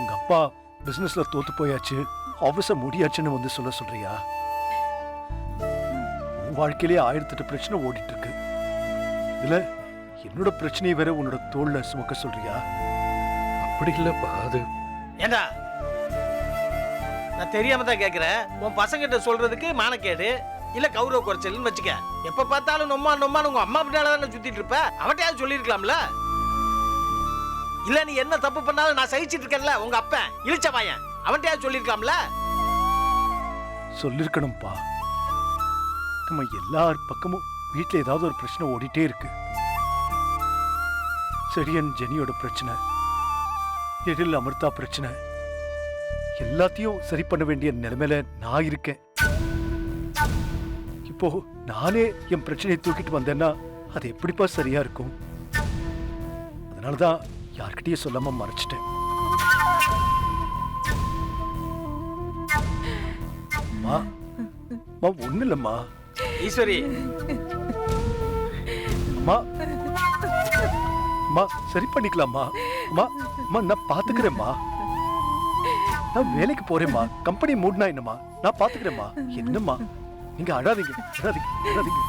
உங்க அப்பா பிசினஸ்ல தோத்து போயாச்சு ஆபீஸ முடியாச்சுன்னு வந்து சொல்ல சொல்றியா? உன் வாழ்க்கையிலே ஆயிரத்தெட்டு பிரச்சனை ஓடிட்டு இருக்கு இதுல என்னோட பிரச்சனையை வேற உன்னோட தோல்ல சுமக்க சொல்றியா? அப்படி இல்லப்பா அது ஏண்டா? நான் தெரியாம தான் கேக்குறேன். உன் பசங்கிட்ட சொல்றதுக்கு மானக்கேடு இல்ல கௌரவ குறைச்சல்னு வச்சுக்க. எப்ப பார்த்தாலும் நொம்மா நொம்மான்னு உங்க அம்மா பின்னால தானே சுத்திட்டு இருப்ப? அவன்கிட்டயாவது சொல்லியிருக்கலாம்ல? இல்ல நீ என்ன தப்பு பண்ணாலும் நான் சகிச்சிட்டு இருக்கேன்ல உங்க அப்பன். இழிச்ச பையன் அவன்கிட்டயாவது சொல்லியிருக்கலாம்ல? சொல்லிருக்கணும்ப்பா நம்ம எல்லார் பக்கமும் வீட்ல ஏதாவது ஒரு பிரச்சனை ஓடிட்டே இருக்கு. சரியன் ஜெனியோட பிரச்சனை எழில் அமிர்தா பிரச்சனை எல்லாத்தையும் சரி பண்ண வேண்டிய நிலைமையில நான் இருக்கேன். இப்போ நானே என் பிரச்சனையை தூக்கிட்டு வந்தேன்னா அது எப்படிப்பா சரியா இருக்கும்? அதனாலதான் யார்கிட்டயும் சொல்லாம மறைச்சிட்டேன். அம்மா அம்மா ஒண்ணு இல்லம்மா. ஈஸ்வரி. அம்மா அம்மா சரி பண்ணிக்கலாம்மா. அம்மா அம்மா நான் பாத்துக்கிறேம்மா. நான் வேலைக்கு போறேம்மா. கம்பெனி மூட்னா என்னம்மா? நான் பாத்துக்கிறேம்மா. என்னம்மா? நீங்க அழாதீங்க அழாதீங்க அழாதீங்க.